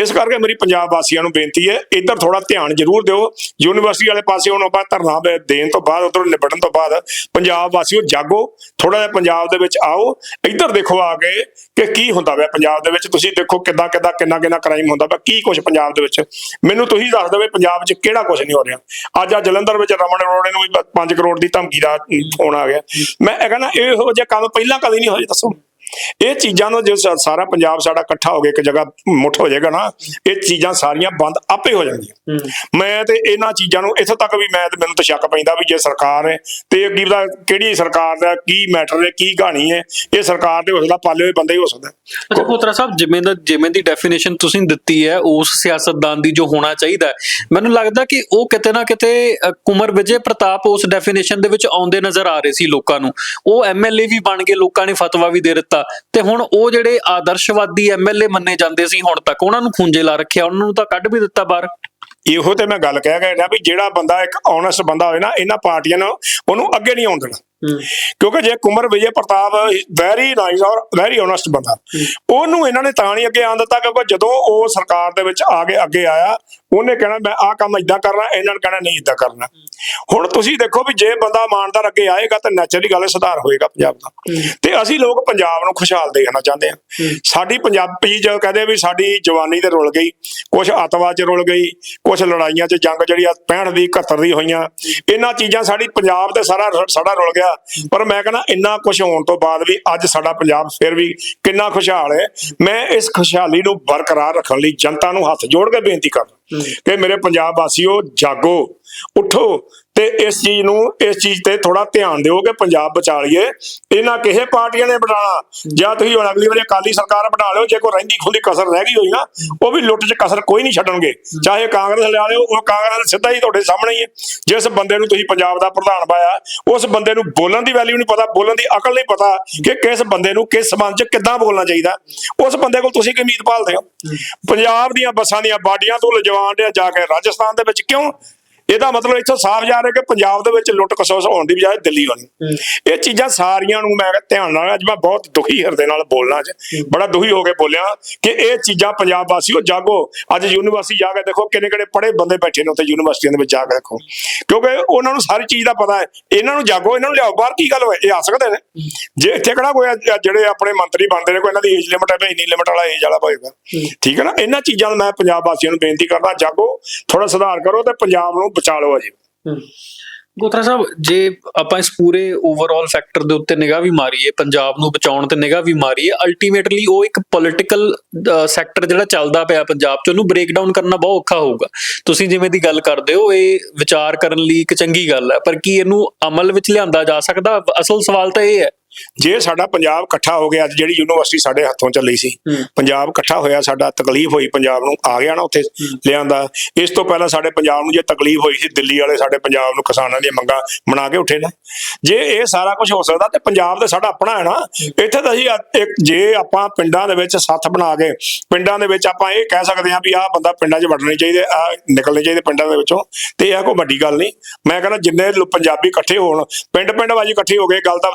ਇਸ ਕਰਕੇ ਮੇਰੀ ਪੰਜਾਬ ਵਾਸੀਆਂ ਨੂੰ ਬੇਨਤੀ ਹੈ, ਇੱਧਰ ਥੋੜਾ ਧਿਆਨ ਜ਼ਰੂਰ ਦਿਓ। ਯੂਨੀਵਰਸਿਟੀ ਵਾਲੇ ਪਾਸੇ ਹੁਣ ਆਪਾਂ ਧਰਨਾ ਦੇ- ਦੇਣ ਤੋਂ ਬਾਅਦ, ਉਧਰ ਨਿਬੜਨ ਤੋਂ ਬਾਅਦ ਪੰਜਾਬ ਵਾਸੀਓ ਜਾਗੋ ਥੋੜਾ ਜਿਹਾ ਪੰਜਾਬ ਦੇ ਵਿੱਚ ਆਓ। ਇੱਧਰ ਦੇਖੋ ਆ ਕੇ ਕਿ ਕੀ ਹੁੰਦਾ ਪਿਆ ਪੰਜਾਬ ਦੇ ਵਿੱਚ। ਤੁਸੀਂ ਦੇਖੋ ਕਿੱਦਾਂ ਕਿੱਦਾਂ, ਕਿੰਨਾ ਕਿੰਨਾ ਕ੍ਰਾਈਮ ਹੁੰਦਾ ਪਿਆ, ਕੀ ਕੁਝ ਪੰਜਾਬ ਦੇ ਵਿੱਚ। ਮੈਨੂੰ ਤੁਸੀਂ ਦੱਸ ਦਿਓ ਪੰਜਾਬ 'ਚ ਕਿਹੜਾ ਕੁਝ ਨਹੀਂ ਹੋ ਰਿਹਾ। ਅੱਜ ਆ ਜਲੰਧਰ ਵਿੱਚ ਰਮਨ ਅਰੋੜੇ ਨੂੰ ਵੀ 5 ਕਰੋੜ ਦੀ ਧਮਕੀ ਦਾ ਫੋਨ ਆ ਗਿਆ। ਮੈਂ ਇਹ ਕਹਿੰਦਾ, ਇਹੋ ਜਿਹਾ ਕੰਮ ਪਹਿਲਾਂ ਕਦੇ ਨਹੀਂ ਹੋਇਆ ਦੱਸੋ। ਇਹ ਚੀਜ਼ਾਂ ਨੂੰ ਜੇ ਸਾਰਾ ਪੰਜਾਬ ਸਾਡਾ ਇਕੱਠਾ ਹੋ ਕੇ ਇੱਕ ਜਗ੍ਹਾ ਮੁੱਠ ਹੋ ਜਾਏਗਾ ਨਾ ਇਹ ਚੀਜ਼ਾਂ ਸਾਰੀਆਂ ਬੰਦ ਆਪੇ ਹੋ ਜਾਣਗੀਆਂ ਮੈਂ ਤੇ ਇਹਨਾਂ ਚੀਜ਼ਾਂ ਨੂੰ ਇੱਥੋਂ ਤੱਕ ਵੀ ਮੈਂ ਤੇ ਮੈਨੂੰ ਤਾਂ ਸ਼ੱਕ ਪੈਂਦਾ ਵੀ ਜੇ ਸਰਕਾਰ ਹੈ ਤੇ ਕੀ ਪਤਾ ਕਿਹੜੀ ਸਰਕਾਰ ਦਾ ਕੀ ਮੈਟਰ ਹੈ ਕੀ ਕਹਾਣੀ ਹੈ ਇਹ ਸਰਕਾਰ ਦੇ ਹੋ ਸਕਦਾ ਪਾਲੇ ਹੋਏ ਬੰਦੇ ਹੀ ਹੋ ਸਕਦਾ ਅੱਛਾ ਖੋਤਰਾ ਸਾਹਿਬ ਜਿਵੇਂ ਦਾ ਜਿਵੇਂ ਦੀ ਡੈਫੀਨੇਸ਼ਨ ਤੁਸੀਂ ਦਿੱਤੀ ਹੈ ਉਸ ਸਿਆਸਤਦਾਨ ਦੀ ਜੋ ਹੋਣਾ ਚਾਹੀਦਾ ਮੈਨੂੰ ਲੱਗਦਾ ਕਿ ਉਹ ਕਿਤੇ ਨਾ ਕਿਤੇ ਕੁਮਰ ਵਿਜੇ ਪ੍ਰਤਾਪ ਉਸ ਡੈਫੀਨੇਸ਼ਨ ਦੇ ਵਿੱਚ ਆਉਂਦੇ ਨਜ਼ਰ ਆ ਰਹੇ ਸੀ ਲੋਕਾਂ ਨੂੰ। ਉਹ ਐਮਐਲਏ ਵੀ ਬਣ ਗਏ ਲੋਕਾਂ ਨੇ ਫਤਵਾ ਵੀ ਦੇ ਦਿੱਤਾ ਤੇ ਹੁਣ ਉਹ ਜਿਹੜੇ ਆਦਰਸ਼ਵਾਦੀ ਐਮਐਲਏ ਮੰਨੇ ਜਾਂਦੇ ਸੀ ਹੁਣ ਤੱਕ, ਉਹਨਾਂ ਨੂੰ ਖੁੰਝੇ ਲਾ ਰੱਖਿਆ, ਉਹਨਾਂ ਨੂੰ ਤਾਂ ਕੱਢ ਵੀ ਦਿੱਤਾ ਬਾਹਰ। ਇਹੋ ਤੇ ਮੈਂ ਗੱਲ ਕਹਿ ਗਿਆ ਵੀ ਜਿਹੜਾ ਬੰਦਾ ਇੱਕ ਓਨੈਸਟ ਬੰਦਾ ਹੋਵੇ ਨਾ, ਇਹਨਾਂ ਪਾਰਟੀਆਂ ਨੂੰ ਉਹਨੂੰ ਅੱਗੇ ਨਹੀਂ ਆਉਣ ਦੇਣਾ। ਕਿਉਂਕਿ ਜੇ ਕੁਮਰ ਵਿਜੇ ਪ੍ਰਤਾਪ ਵੈਰੀ ਨਾਈਸ ਔਰ ਵੈਰੀ ਓਨੈਸਟ ਬੰਦਾ। ਉਹਨੂੰ ਇਹਨਾਂ ਨੇ ਤਾਂ ਨਹੀਂ ਅੱਗੇ ਆਉਣ ਦਿੱਤਾ ਕਿਉਂਕਿ ਜਦੋਂ ਉਹ ਸਰਕਾਰ ਦੇ ਵਿੱਚ ਆ ਕੇ ਅੱਗੇ ਆਇਆ, ਉਹਨੇ ਕਹਿਣਾ, ਮੈਂ ਆਹ ਕੰਮ ਇਦਾਂ ਕਰਨਾ, ਇਹਨਾਂ ਨੇ ਕਹਿਣਾ ਨਹੀਂ ਇਦਾਂ ਕਰਨਾ। ਹੁਣ ਤੁਸੀਂ ਦੇਖੋ ਵੀ ਜੇ ਬੰਦਾ ਇਮਾਨਦਾਰ ਅੱਗੇ ਆਏਗਾ ਤਾਂ ਨੈਚੁਰਲੀ ਗੱਲ ਸੁਧਾਰ ਹੋਏਗਾ ਪੰਜਾਬ ਦਾ। ਤੇ ਅਸੀਂ ਲੋਕ ਪੰਜਾਬ ਨੂੰ ਖੁਸ਼ਹਾਲ ਦੇਖਣਾ ਚਾਹੁੰਦੇ ਹਾਂ। ਸਾਡੀ ਪੰਜਾਬੀ ਜੋ ਕਹਦੇ ਵੀ ਸਾਡੀ ਜਵਾਨੀ ਤੇ ਰੁਲ ਗਈ ਕੁਝ ਅੱਤਵਾਦ ਚ ਰੁਲ ਗਈ ਕੁਝ ਲੜਾਈਆਂ ਚ ਜੰਗ ਜਿਹੜੀ ਆ 65 ਦੀ 71 ਦੀ ਹੋਈਆਂ, ਇਹਨਾਂ ਚੀਜ਼ਾਂ ਸਾਡੀ ਪੰਜਾਬ ਤੇ ਸਾਰਾ ਰ- ਸਾਡਾ ਰੁਲ ਗਿਆ। ਪਰ ਮੈਂ ਕਹਿੰਦਾ ਇੰਨਾ ਕੁਝ ਹੋਣ ਤੋਂ ਬਾਅਦ ਵੀ ਅੱਜ ਸਾਡਾ ਪੰਜਾਬ ਫਿਰ ਵੀ ਕਿੰਨਾ ਖੁਸ਼ਹਾਲ ਹੈ। ਮੈਂ ਇਸ ਖੁਸ਼ਹਾਲੀ ਨੂੰ ਬਰਕਰਾਰ ਰੱਖਣ ਲਈ ਜਨਤਾ ਨੂੰ ਹੱਥ ਜੋੜ ਕੇ ਬੇਨਤੀ ਕਰਦਾ। ਕਿ ਮੇਰੇ ਪੰਜਾਬ ਵਾਸੀਓ ਜਾਗੋ ਉਠੋ ਤੇ ਇਸ ਚੀਜ਼ ਨੂੰ, ਇਸ ਚੀਜ਼ ਤੇ ਥੋੜਾ ਧਿਆਨ ਦਿਓ ਕਿ ਪੰਜਾਬ ਬਚਾ ਲਈਏ। ਇਹਨਾਂ ਕਿਸੇ ਪਾਰਟੀਆਂ ਨੇ ਬਣਾਉਣਾ ਜਾਂ ਤੁਸੀਂ ਹੁਣ ਅਗਲੀ ਵਾਰੀ ਅਕਾਲੀ ਸਰਕਾਰ ਬਣਾ ਲਿਓ, ਜੇ ਕੋਈ ਰਹਿੰਦੀ ਖੁੰਦੀ ਕਸਰ ਰਹਿ ਗਈ ਹੋਈ ਨਾ, ਉਹ ਵੀ ਲੁੱਟ 'ਚ ਕਸਰ ਕੋਈ ਨਹੀਂ ਛੱਡਣਗੇ। ਚਾਹੇ ਕਾਂਗਰਸ ਲਿਆ ਲਿਓ, ਉਹ ਕਾਂਗਰਸ ਸਿੱਧਾ ਹੀ ਤੁਹਾਡੇ ਸਾਹਮਣੇ ਹੀ ਹੈ। ਜਿਸ ਬੰਦੇ ਨੂੰ ਤੁਸੀਂ ਪੰਜਾਬ ਦਾ ਪ੍ਰਧਾਨ ਪਾਇਆ, ਉਸ ਬੰਦੇ ਨੂੰ ਬੋਲਣ ਦੀ ਵੈਲਿਊ ਨਹੀਂ ਪਤਾ, ਬੋਲਣ ਦੀ ਅਕਲ ਨਹੀਂ ਪਤਾ ਕਿ ਕਿਸ ਬੰਦੇ ਨੂੰ ਕਿਸ ਸਮਾਜ 'ਚ ਕਿੱਦਾਂ ਬੋਲਣਾ ਚਾਹੀਦਾ। ਉਸ ਬੰਦੇ ਕੋਲ ਤੁਸੀਂ ਕੀ ਉਮੀਦ ਭਾਲਦੇ ਹੋ? ਪੰਜਾਬ ਦੀਆਂ ਬੱਸਾਂ ਦੀਆਂ ਬਾਡੀਆਂ ਤੋਂ ਲਜਵਾਨ ਦੇ ਜਾ ਕੇ ਰਾਜਸਥਾਨ ਦੇ ਵਿੱਚ ਕਿਉਂ? ਇਹਦਾ ਮਤਲਬ ਇੱਥੋਂ ਸਾਫ਼ ਜਾ ਰਿਹਾ ਕਿ ਪੰਜਾਬ ਦੇ ਵਿੱਚ ਲੁੱਟ ਖਸੋਸ ਹੋਣ ਦੀ ਬਜਾਏ ਦਿੱਲੀ ਹੋਣੀ ਇਹ ਚੀਜ਼ਾਂ ਸਾਰੀਆਂ ਨੂੰ ਮੈਂ ਧਿਆਨ ਨਾਲ ਅੱਜ ਮੈਂ ਬਹੁਤ ਦੁਖੀ ਹਿਰਦੇ ਨਾਲ ਬੋਲਣਾ ਅੱਜ। ਬੜਾ ਦੁਖੀ ਹੋ ਕੇ ਬੋਲਿਆ ਕਿ ਇਹ ਚੀਜ਼ਾਂ ਪੰਜਾਬ ਵਾਸੀਓ ਜਾਗੋ ਅੱਜ ਯੂਨੀਵਰਸਿਟੀ ਜਾ ਕੇ ਦੇਖੋ ਕਿੰਨੇ ਕਿਹੜੇ ਪੜ੍ਹੇ ਬੰਦੇ ਬੈਠੇ ਨੇ ਉੱਥੇ ਯੂਨੀਵਰਸਿਟੀਆਂ ਦੇ ਵਿੱਚ ਜਾ ਕੇ ਦੇਖੋ। ਕਿਉਂਕਿ ਉਹਨਾਂ ਨੂੰ ਸਾਰੀ ਚੀਜ਼ ਦਾ ਪਤਾ ਹੈ। ਇਹਨਾਂ ਨੂੰ ਜਾਗੋ ਇਹਨਾਂ ਨੂੰ ਲਿਆਓ। ਬਾਹਰ ਕੀ ਗੱਲ ਹੋਏ ਇਹ ਆ ਸਕਦੇ ਨੇ। ਜੇ ਇੱਥੇ ਕਿਹੜਾ ਕੋਈ ਜਿਹੜੇ ਆਪਣੇ ਮੰਤਰੀ ਬਣਦੇ ਨੇ ਕੋਈ ਇਹਨਾਂ ਦੀ ਏਜ ਲਿਮਟ ਹੈ ਵੀ ਇੰਨੀ ਲਿਮਟ ਵਾਲਾ ਏਜ ਵਾਲਾ ਹੋਏਗਾ। ਠੀਕ ਹੈ ਨਾ? ਇਹਨਾਂ ਚੀਜ਼ਾਂ ਨੂੰ ਮੈਂ ਪੰਜਾਬ ਵਾਸੀਆਂ ਨੂੰ ਬੇਨਤੀ ਕਰਦਾ ਜਾਗੋ ਥੋੜਾ ਸੁਧਾਰ ਕਰੋ ਤੇ ਪੰਜਾਬ ਨੂੰ ਬਚਾ ਲਓ ਅਜੇ। ਗੋਤਰਾ ਸਾਹਿਬ, ਜੇ ਆਪਾਂ ਇਸ ਪੂਰੇ ਓਵਰਆਲ ਫੈਕਟਰ ਦੇ ਉੱਤੇ ਨਿਗਾਹ ਵੀ ਮਾਰੀਏ, ਪੰਜਾਬ ਨੂੰ ਬਚਾਉਣ ਤੇ ਨਿਗਾਹ ਵੀ ਮਾਰੀਏ ਅਲਟੀਮੇਟਲੀ ਉਹ ਇੱਕ ਪੋਲਿਟੀਕਲ ਸੈਕਟਰ ਜਿਹੜਾ ਚੱਲਦਾ ਪਿਆ ਪੰਜਾਬ 'ਚ, ਉਹਨੂੰ ਬ੍ਰੇਕ ਡਾਊਨ ਕਰਨਾ ਬਹੁਤ ਔਖਾ ਹੋਊਗਾ। ਤੁਸੀਂ ਜਿਵੇਂ ਦੀ ਗੱਲ ਕਰਦੇ ਹੋ, ਇਹ ਵਿਚਾਰ ਕਰਨ ਲਈ ਇੱਕ ਚੰਗੀ ਗੱਲ ਹੈ, ਪਰ ਕੀ ਇਹਨੂੰ ਅਮਲ ਵਿੱਚ ਲਿਆਂਦਾ ਜਾ ਸਕਦਾ? ਅਸਲ ਸਵਾਲ ਤਾਂ ਇਹ ਹੈ ਜੇ ਸਾਡਾ ਪੰਜਾਬ ਇਕੱਠਾ ਹੋ ਗਿਆ ਅੱਜ ਜਿਹੜੀ ਯੂਨੀਵਰਸਿਟੀ ਸਾਡੇ ਹੱਥੋਂ ਚੱਲੀ ਸੀ। ਪੰਜਾਬ ਇਕੱਠਾ ਹੋਇਆ ਸਾਡਾ ਤਕਲੀਫ ਹੋਈ ਪੰਜਾਬ ਨੂੰ ਆ ਗਿਆ ਨਾ ਉੱਥੇ ਲਿਆਂਦਾ। ਇਸ ਤੋਂ ਪਹਿਲਾਂ ਸਾਡੇ ਪੰਜਾਬ ਨੂੰ ਜੇ ਤਕਲੀਫ ਹੋਈ ਸੀ ਦਿੱਲੀ ਵਾਲੇ ਸਾਡੇ ਪੰਜਾਬ ਨੂੰ ਕਿਸਾਨਾਂ ਦੀਆਂ ਮੰਗਾਂ ਮਨਾ ਕੇ ਉੱਠੇ ਨੇ। ਜੇ ਇਹ ਸਾਰਾ ਕੁਝ ਹੋ ਸਕਦਾ ਤੇ ਪੰਜਾਬ ਤੇ ਸਾਡਾ ਆਪਣਾ ਹੈ ਨਾ। ਇੱਥੇ ਤਾਂ ਅਸੀਂ ਜੇ ਆਪਾਂ ਪਿੰਡਾਂ ਦੇ ਵਿੱਚ ਸੱਥ ਬਣਾ ਕੇ ਪਿੰਡਾਂ ਦੇ ਵਿੱਚ ਆਪਾਂ ਇਹ ਕਹਿ ਸਕਦੇ ਹਾਂ ਵੀ ਆਹ ਬੰਦਾ ਪਿੰਡਾਂ 'ਚ ਵੜਨੇ ਚਾਹੀਦੇ ਆ ਨਿਕਲਣੇ ਚਾਹੀਦੇ ਪਿੰਡਾਂ ਦੇ ਵਿੱਚੋਂ ਤੇ ਇਹ ਕੋਈ ਵੱਡੀ ਗੱਲ ਨਹੀਂ। ਮੈਂ ਕਹਿੰਦਾ ਜਿੰਨੇ ਪੰਜਾਬੀ ਇਕੱਠੇ ਹੋਣ ਪਿੰਡ ਪਿੰਡ ਵਾਜੀ ਇਕੱਠੇ ਹੋ ਗਏ ਗੱਲ ਦਾ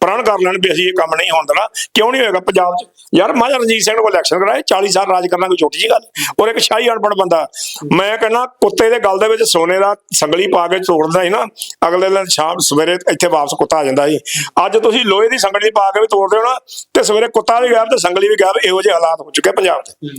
ਪ੍ਰਣ ਕਰ ਲੈਣ ਵੀ ਅਸੀਂ ਇਹ ਕੰਮ ਨਹੀਂ ਹੋਣ ਦੇਣਾ। ਕਿਉਂ ਨਹੀਂ ਹੋਏਗਾ ਪੰਜਾਬ 'ਚ? ਯਾਰ ਮਹਾਰਾਜਾ ਰਣਜੀਤ ਸਿੰਘ ਨੂੰ ਇਲੈਕਸ਼ਨ ਕਰਾਏ 40 ਸਾਲ ਰਾਜ ਕਰਨਾ ਕੋਈ ਛੋਟੀ ਜੀ ਗੱਲ ਔਰ ਇੱਕ ਸ਼ਾਹੀ ਅਨਪੜ ਬੰਦਾ। ਮੈਂ ਕਹਿੰਦਾ, ਕੁੱਤੇ ਦੇ ਗਲ ਦੇ ਵਿੱਚ ਸੋਨੇ ਦਾ ਸੰਗਲੀ ਪਾ ਕੇ ਤੋੜਦਾ ਸੀ ਨਾ, ਅਗਲੇ ਦਿਨ ਸ਼ਾਮ ਸਵੇਰੇ ਇੱਥੇ ਵਾਪਸ ਕੁੱਤਾ ਆ ਜਾਂਦਾ ਸੀ। ਅੱਜ ਤੁਸੀਂ ਲੋਹੇ ਦੀ ਸੰਗਲੀ ਪਾ ਕੇ ਵੀ ਤੋੜਦੇ ਹੋ ਨਾ, ਤੇ ਸਵੇਰੇ ਕੁੱਤਾ ਵੀ ਗਾਇਬ ਤੇ ਸੰਗਲੀ ਵੀ ਗਾਇਬ ਇਹੋ ਜਿਹੇ ਹਾਲਾਤ ਹੋ ਚੁੱਕੇ ਪੰਜਾਬ ਦੇ।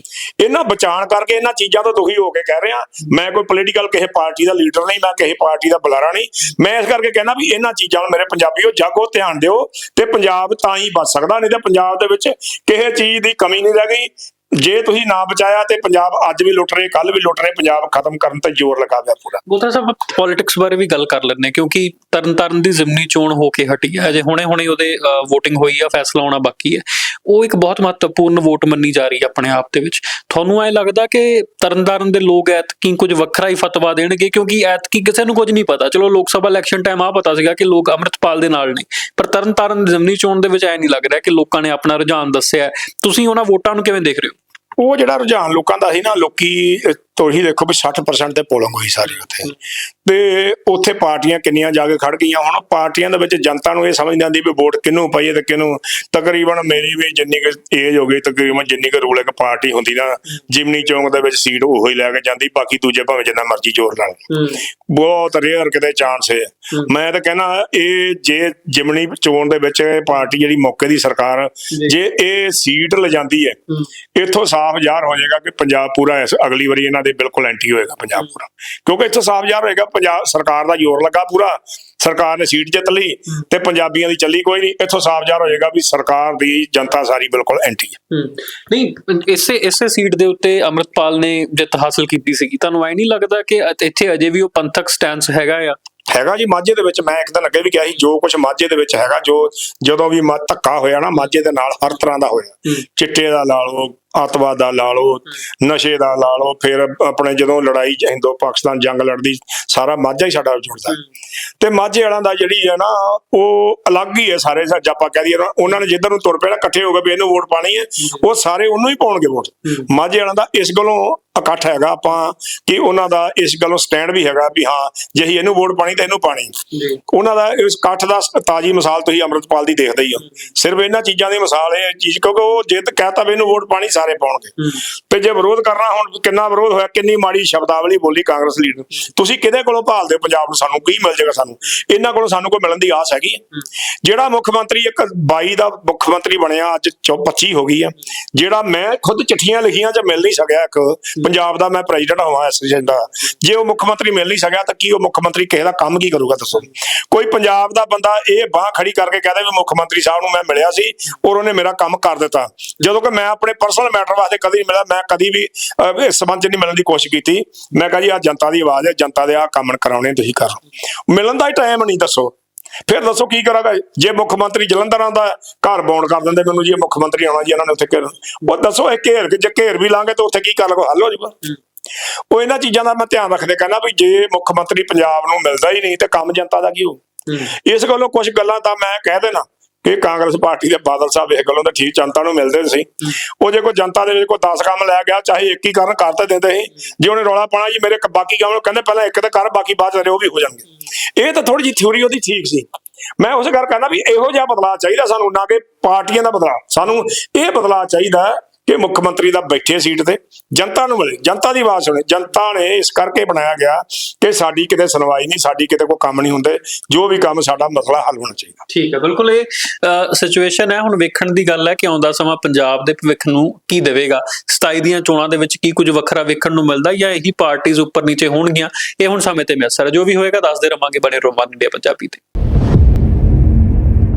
ਇਹਨਾਂ ਬਚਾਣ ਕਰਕੇ ਇਹਨਾਂ ਚੀਜ਼ਾਂ ਤੋਂ ਦੁਖੀ ਹੋ ਕੇ ਕਹਿ ਰਿਹਾ, ਮੈਂ ਕੋਈ ਪੋਲੀਟੀਕਲ ਕਿਸੇ ਪਾਰਟੀ ਦਾ ਲੀਡਰ ਨਹੀਂ, ਮੈਂ ਕਿਸੇ ਪਾਰਟੀ ਦਾ ਬੁਲਾਰਾ ਨਹੀਂ। ਮੈਂ ਇਸ ਕਰਕੇ ਕਹਿੰਦਾ ਵੀ ਇਹਨਾਂ ਚੀਜ਼ਾਂ ਨੂੰ ਮੇਰੇ ਪੰਜਾਬੀਓ ਜਾਗੋ ਧਿਆਨ ਦਿਓ ਤੇ ਪੰਜਾਬ ਤਾਂ ਹੀ ਬਚ ਸਕਦਾ, ਨਹੀਂ ਤੇ ਪੰਜਾਬ ਦੇ ਵਿੱਚ ਕਿਸੇ ਚੀਜ਼ ਦੀ ਕਮੀ ਨਹੀਂ ਰਹਿ ਗਈ। ਜੇ ਤੁਸੀਂ ਨਾ ਬਚਾਇਆ ਤੇ ਪੰਜਾਬ ਅੱਜ ਵੀ ਲੁੱਟ ਰਹੇ ਕੱਲ ਵੀ ਲੁੱਟ ਰਹੇ, ਪੰਜਾਬ ਖਤਮ ਕਰਨ ਤੇ ਜ਼ੋਰ ਲਗਾ ਦਿਆ ਪੂਰਾ। ਗੋਤਰਾ ਸਾਹਿਬ ਪੋਲਿਟਿਕਸ ਬਾਰੇ ਵੀ ਗੱਲ ਕਰ ਲੈਂਦੇ ਕਿਉਂਕਿ ਤਰਨਤਾਰਨ ਦੀ ਜ਼ਿਮਨੀ ਚੋਣ ਹੋ ਕੇ ਹਟੀ ਹੈ। ਅਜੇ ਹੁਣੇ ਹੁਣੇ ਉਹਦੇ VOTING ਹੋਈ ਆ, ਫੈਸਲਾ ਆਉਣਾ ਬਾਕੀ ਹੈ। ਉਹ ਇੱਕ ਬਹੁਤ ਮਹੱਤਵਪੂਰਨ ਵੋਟ ਮੰਨੀ ਜਾ ਰਹੀ ਹੈ ਆਪਣੇ ਆਪ ਦੇ ਵਿੱਚ। ਤੁਹਾਨੂੰ ਐ ਲੱਗਦਾ ਕਿ ਤਰਨਤਾਰਨ ਦੇ ਲੋਕ ਐਤਕੀ ਕੁਝ ਵੱਖਰਾ ਹੀ ਫਤਵਾ ਦੇਣਗੇ? ਕਿਉਂਕਿ ਐਤਕੀ ਕਿਸੇ ਨੂੰ ਕੁਝ ਨਹੀਂ ਪਤਾ। ਚਲੋ, ਲੋਕ ਸਭਾ ਇਲੈਕਸ਼ਨ ਟਾਈਮ ਆ ਪਤਾ ਸੀਗਾ ਕਿ ਲੋਕ ਅੰਮ੍ਰਿਤਪਾਲ ਦੇ ਨਾਲ ਨੇ। ਪਰ ਤਰਨਤਾਰਨ ਦੀ ਜ਼ਿਮਨੀ ਚੋਣ ਦੇ ਵਿੱਚ ਐ ਨਹੀਂ ਲੱਗ ਰਿਹਾ ਕਿ ਲੋਕਾਂ ਨੇ ਆਪਣਾ ਰੁਝਾਨ ਦੱਸਿਆ ਤੁਸੀਂ ਉਹਨਾਂ ਵੋਟਾਂ ਨੂੰ ਕਿਵੇਂ ਦੇਖ ਰਹੇ ਹੋ? ਉਹ ਜਿਹੜਾ ਰੁਝਾਨ ਲੋਕਾਂ ਦਾ ਸੀ ਨਾ ਲੋਕੀ ਅਹ, ਤੁਸੀਂ ਦੇਖੋ ਵੀ 60% ਤੇ ਪੋਲਿੰਗ ਹੋਈ ਸਾਰੀ ਉੱਥੇ। ਤੇ ਉੱਥੇ ਪਾਰਟੀਆਂ ਕਿੰਨੀਆਂ ਜਾ ਕੇ ਖੜ ਗਈਆਂ। ਹੁਣ ਪਾਰਟੀਆਂ ਦੇ ਵਿੱਚ ਜਨਤਾ ਨੂੰ ਇਹ ਸਮਝ ਨਹੀਂ ਆਉਂਦੀ ਵੀ ਵੋਟ ਕਿਹਨੂੰ ਪਾਈਏ ਤੇ ਕਿਹਨੂੰ। ਤਕਰੀਬਨ ਮੇਰੀ ਵੀ ਜਿੰਨੀ ਕੁ ਏਜ ਹੋ ਗਈ ਤਕਰੀਬਨ ਜਿੰਨੀ ਕੁ ਰੂਲ ਇੱਕ ਪਾਰਟੀ ਹੁੰਦੀ ਨਾ ਜਿਮਨੀ ਚੌਂਕ ਦੇ ਵਿੱਚ ਸੀਟ ਉਹੋ ਹੀ ਲੈ ਕੇ ਜਾਂਦੀ ਬਾਕੀ ਦੂਜੇ ਭਾਵੇਂ ਜਿੰਨਾ ਮਰਜ਼ੀ ਜ਼ੋਰ ਲਾ ਲੈਣ। ਬਹੁਤ ਰੇਅਰ ਕਿਤੇ ਚਾਂਸ ਹੈ। ਮੈਂ ਤਾਂ ਕਹਿੰਦਾ ਇਹ ਜੇ ਜਿਮਨੀ ਚੋਣ ਦੇ ਵਿੱਚ ਇਹ ਪਾਰਟੀ ਜਿਹੜੀ ਮੌਕੇ ਦੀ ਸਰਕਾਰ ਜੇ। ਇਹ ਸੀਟ ਲਿਜਾਂਦੀ ਹੈ। ਇੱਥੋਂ ਸਾਫ਼ ਜ਼ਾਹਰ ਹੋ ਜਾਏਗਾ ਕਿ ਪੰਜਾਬ ਪੂਰਾ ਇਸ ਅਗਲੀ ਵਾਰੀ ਇਹਨਾਂ ਦੇ ਬਿਲਕੁਲ ਐਂਟੀ ਹੋਏਗਾ ਪੰਜਾਬ ਪੂਰਾ। ਕਿਉਂਕਿ ਇੱਥੋਂ ਸਾਫ਼ ਜ਼ਾਹਰ ਹੋਏਗਾ ਪੰਜਾਬ ਸਰਕਾਰ ਦਾ ਜ਼ੋਰ ਲੱਗਾ ਪੂਰਾ। ਸਰਕਾਰ ਨੇ ਸੀਟ ਜਿੱਤ ਲਈ ਤੇ ਪੰਜਾਬੀਆਂ ਦੀ ਚੱਲੀ ਕੋਈ ਨਹੀਂ। ਇੱਥੋਂ ਸਾਫ਼ ਜ਼ਾਹਰ ਹੋ ਜਾਏਗਾ ਵੀ ਸਰਕਾਰ ਦੀ ਜਨਤਾ ਸਾਰੀ ਬਿਲਕੁਲ ਐਂਟੀ ਹੈ। ਨਹੀਂ ਇਸੇ ਇਸੇ ਸੀਟ ਦੇ ਉੱਤੇ ਅਮਰਤਪਾਲ ਨੇ ਜਿੱਤ ਹਾਸਲ ਕੀਤੀ ਸੀਗੀ। ਤੁਹਾਨੂੰ ਐ ਨਹੀਂ ਲੱਗਦਾ ਕਿ ਇੱਥੇ ਅਜੇ ਵੀ ਉਹ ਪੰਥਕ ਸਟੈਂਸ ਹੈਗਾ ਆ? ਹੈਗਾ ਜੀ ਮਾਝੇ ਦੇ ਵਿੱਚ ਮੈਂ ਇੱਕ ਦਿਨ ਅੱਗੇ ਵੀ ਕਿਹਾ ਸੀ ਜੋ ਕੁਝ ਮਾਝੇ ਦੇ ਵਿੱਚ ਹੈਗਾ ਜੋ ਜਦੋਂ ਵੀ ਮਾ ਧੱਕਾ ਹੋਇਆ ਨਾ ਮਾਝੇ ਦੇ ਨਾਲ ਹਰ ਤਰ੍ਹਾਂ ਦਾ ਹੋਇਆ। ਚਿੱਟੇ ਦਾ ਲਾ ਲਓ ਅੱਤਵਾਦ ਦਾ ਲਾ ਲਓ ਨਸ਼ੇ ਦਾ ਲਾ ਲਓ ਫਿਰ ਆਪਣੇ ਜਦੋਂ ਲੜਾਈ ਹਿੰਦੋ ਪਾਕਿਸਤਾਨ ਜੰਗ ਲੜਦੀ ਸਾਰਾ ਮਾਝਾ ਹੀ ਸਾਡਾ ਜੁੜਦਾ। ਤੇ ਮਾਝੇ ਵਾਲਾਂ ਦਾ ਜਿਹੜੀ ਹੈ ਨਾ ਉਹ ਅਲੱਗ ਹੀ ਹੈ ਸਾਰੇ ਸਾ- ਜੇ ਆਪਾਂ ਕਹਿ ਦਈਏ ਉਹਨਾਂ ਨੇ ਜਿੱਧਰ ਨੂੰ ਤੁਰ ਪਿਆ ਨਾ ਇਕੱਠੇ ਹੋ ਗਏ ਵੀ ਇਹਨੂੰ ਵੋਟ ਪਾਣੀ ਹੈ ਉਹ ਸਾਰੇ ਉਹਨੂੰ ਹੀ ਪਾਉਣਗੇ ਵੋਟ। ਮਾਝੇ ਵਾਲਾਂ ਦਾ ਇਸ ਗੱਲੋਂ ਇਕੱਠ ਹੈਗਾ ਆਪਾਂ ਕਿ ਉਹਨਾਂ ਦਾ ਇਸ ਗੱਲੋਂ ਸਟੈਂਡ ਵੀ ਹੈਗਾ ਵੀ ਹਾਂ ਜੇ ਅਸੀਂ ਇਹਨੂੰ ਵੋਟ ਪਾਣੀ ਤਾਂ ਇਹਨੂੰ ਪਾਣੀ। ਜੀ। ਉਹਨਾਂ ਦਾ ਇਸ ਇਕੱਠ ਦਾ ਤਾਜੀ ਮਿਸਾਲ ਤੁਸੀਂ ਅੰਮ੍ਰਿਤਪਾਲ ਦੀ ਦੇਖਦੇ ਹੀ ਹੋ। ਸਿਰਫ ਇਹਨਾਂ ਚੀਜ਼ਾਂ ਦੀ ਮਿਸਾਲ ਇਹ ਚੀਜ਼ ਕਿਉਂਕਿ ਉਹ ਜਿੱਤ ਕਹਤਾ ਵੀ ਇਹਨੂੰ ਵੋਟ ਪਾਣੀ ਸਾਰੇ ਪਾਉਣਗੇ। ਤੇ ਜੇ ਵਿਰੋਧ ਕਰਨਾ ਹੁਣ ਕਿੰਨਾ ਵਿਰੋਧ ਹੋਇਆ ਕਿੰਨੀ ਮਾੜੀ ਸ਼ਬਦਾਵਲੀ ਬੋਲੀ ਕਾਂਗਰਸ ਲੀਡਰ ਤੁਸੀਂ ਕਿਹਦੇ ਕੋਲੋਂ ਭਾਲਦੇ ਹੋ ਪੰਜਾਬ ਨੂੰ ਸਾਨੂੰ ਕੀ ਮਿਲ ਜਾਏਗਾ ਸਾਨੂੰ? ਇਹਨਾਂ ਕੋਲੋਂ ਸਾਨੂੰ ਕੋਈ ਮਿਲਣ ਦੀ ਆਸ ਹੈਗੀ ਹੈ। ਜਿਹੜਾ ਮੁੱਖ ਮੰਤਰੀ ਇੱਕ 22 ਦਾ ਮੁੱਖ ਮੰਤਰੀ ਬਣਿਆ ਅੱਜ ਚੌ- 25 ਹੋ ਗਈ ਆ। ਜਿਹੜਾ ਮੈਂ ਖੁਦ ਚਿੱਠੀਆਂ ਲਿਖੀਆਂ ਚ ਮਿਲ ਨਹੀਂ ਸਕਿਆ ਇੱਕ ਪੰਜਾਬ ਦਾ ਮੈਂ ਪ੍ਰੈਜ਼ੀਡੈਂਟ ਹੋਵਾਂ ਐਸੋਸੀਏਸ਼ਨ ਦਾ। ਜੇ ਉਹ ਮੁੱਖ ਮੰਤਰੀ ਮਿਲ ਨਹੀਂ ਸਕਿਆ ਤਾਂ ਕੀ ਉਹ ਮੁੱਖ ਮੰਤਰੀ ਕਿਸੇ ਦਾ ਕੰਮ ਕੀ ਕਰੂਗਾ ਦੱਸੋ? ਕੋਈ ਪੰਜਾਬ ਦਾ ਬੰਦਾ ਇਹ ਬਾਹ ਖੜੀ ਕਰਕੇ ਕਹਦੇ ਵੀ ਮੁੱਖ ਮੰਤਰੀ ਸਾਹਿਬ ਨੂੰ ਮੈਂ ਮਿਲਿਆ ਸੀ ਔਰ ਉਹਨੇ ਮੇਰਾ ਕੰਮ ਕਰ ਦਿੱਤਾ। ਜਦੋਂ ਕਿ ਮੈਂ ਆਪਣੇ ਪਰਸਨਲ ਮੈਟਰ ਵਾਸਤੇ ਕਦੀ ਨਹੀਂ ਮਿਲਿਆ ਮੈਂ ਕਦੀ ਵੀ ਅਹ, ਇਸ ਸੰਬੰਧ 'ਚ ਨਹੀਂ ਮਿਲਣ ਦੀ ਕੋਸ਼ਿਸ਼ ਕੀਤੀ। ਮੈਂ ਕਿਹਾ ਜੀ ਆ ਜਨਤਾ ਦੀ ਆਵਾਜ਼ ਹੈ ਜਨਤਾ ਦੇ ਆ ਕੰਮ ਕਰਾਉਣੇ ਤੁਸੀਂ ਕਰ। ਮਿਲਣ ਦਾ ਹੀ ਟਾਈਮ ਨਹੀਂ ਦੱਸੋ। ਫਿਰ ਦੱਸੋ ਕੀ ਕਰਾਂਗਾ ਜੇ? ਮੁੱਖ ਮੰਤਰੀ ਜਲੰਧਰ ਆਉਂਦਾ ਘਰ ਬੌਂਡ ਕਰ ਦਿੰਦੇ ਮੈਨੂੰ ਜੀ ਇਹ ਮੁੱਖ ਮੰਤਰੀ ਆਉਣਾ ਜੀ ਇਹਨਾਂ ਨੇ ਉੱਥੇ ਘੇਰ ਉਹ ਦੱਸੋ ਇਹ ਘੇਰ ਕੇ ਜੇ ਘੇਰ ਵੀ ਲਾਂਗੇ ਤਾਂ ਉੱਥੇ ਕੀ ਕਰ ਲਗੋ ਹੱਲ ਹੋ ਜਾਊਗਾ? ਉਹ ਇਹਨਾਂ ਚੀਜ਼ਾਂ ਦਾ ਮੈਂ ਧਿਆਨ ਰੱਖਦੇ ਕਹਿੰਦਾ ਵੀ ਜੇ ਮੁੱਖ ਮੰਤਰੀ ਪੰਜਾਬ ਨੂੰ ਮਿਲਦਾ ਹੀ ਨਹੀਂ ਤੇ ਕੰਮ ਜਨਤਾ ਦਾ ਕੀ ਹੋ। ਇਸ ਗੱਲੋਂ ਕੁਝ ਗੱਲਾਂ ਤਾਂ ਮੈਂ ਕਹਿ ਦੇਣਾ। ਕਿ ਕਾਂਗਰਸ ਪਾਰਟੀ ਦੇ ਬਾਦਲ ਸਾਹਿਬ ਇਹ ਗੱਲੋਂ ਤਾਂ ਠੀਕ ਜਨਤਾ ਨੂੰ ਮਿਲਦੇ ਸੀ। ਉਹ ਜੇ ਕੋਈ ਜਨਤਾ ਦੇ ਵਿੱਚ ਕੋਈ 10 ਕੰਮ ਲੈ ਗਿਆ, ਚਾਹੇ ਇੱਕ ਹੀ ਕਰਨ ਕਰ ਤਾਂ ਦਿੰਦੇ ਸੀ। ਜੇ ਉਹਨੇ ਰੌਲਾ ਪਾਣਾ ਜੀ, ਮੇਰੇ ਕ- ਬਾਕੀ ਕੰਮ ਕਹਿੰਦੇ ਪਹਿਲਾਂ ਇੱਕ ਤਾਂ ਕਰ, ਬਾਕੀ ਬਾਅਦ ਚ ਉਹ ਵੀ ਹੋ ਜਾਣਗੇ। ਇਹ ਤਾਂ ਥੋੜੀ ਜਿਹੀ ਥਿਉਰੀ ਉਹਦੀ ਠੀਕ ਸੀ। ਮੈਂ ਉਸ ਗੱਲ ਕਹਿੰਦਾ ਵੀ ਇਹੋ ਜਿਹਾ ਬਦਲਾਅ ਚਾਹੀਦਾ ਸਾਨੂੰ, ਨਾ ਕਿ ਪਾਰਟੀਆਂ ਦਾ ਬਦਲਾਅ। ਸਾਨੂੰ ਇਹ ਬਦਲਾਅ ਚਾਹੀਦਾ ਕਿ ਮੁੱਖ ਮੰਤਰੀ ਦਾ ਬੈਠੇ ਸੀਟ ਤੇ ਜਨਤਾ ਨੂੰ ਮਿਲੇ, ਜਨਤਾ ਦੀ ਆਵਾਜ਼ ਸੁਣੇ। ਜਨਤਾ ਨੇ ਇਸ ਕਰਕੇ ਬਣਾਇਆ ਗਿਆ ਕਿ ਸਾਡੀ ਕਿਤੇ ਸੁਣਵਾਈ ਨਹੀਂ, ਸਾਡੀ ਕਿਤੇ ਕੋਈ ਕੰਮ ਨਹੀਂ ਹੁੰਦੇ। ਜੋ ਵੀ ਕੰਮ ਸਾਡਾ ਮਸਲਾ ਹੱਲ ਹੋਣਾ ਚਾਹੀਦਾ। ਠੀਕ ਹੈ, ਬਿਲਕੁਲ ਇਹ ਸਿਚੁਏਸ਼ਨ ਹੈ। ਹੁਣ ਵੇਖਣ ਦੀ ਗੱਲ ਹੈ ਕਿ ਆਉਂਦਾ ਸਮਾਂ ਪੰਜਾਬ ਦੇ ਭਵਿੱਖ ਨੂੰ ਕੀ ਦੇਵੇਗਾ? 27 ਦੀਆਂ ਚੋਣਾਂ ਦੇ ਵਿੱਚ ਕੀ ਕੁਝ ਵੱਖਰਾ ਵੇਖਣ ਨੂੰ ਮਿਲਦਾ ਜਾਂ ਇਹੀ ਪਾਰਟੀਆਂ ਉੱਪਰ ਨੀਚੇ ਹੋਣਗੀਆਂ? ਇਹ ਹੁਣ ਸਮੇਂ ਤੇ ਮਿਆਸਰ ਹੈ ਜੋ ਵੀ ਹੋਏਗਾ, ਦੱਸਦੇ ਰਵਾਂਗੇ ਬਣੇ ਰੋਮਾਨ ਇੰਡੀਆ ਪੰਜਾਬੀ ਤੇ।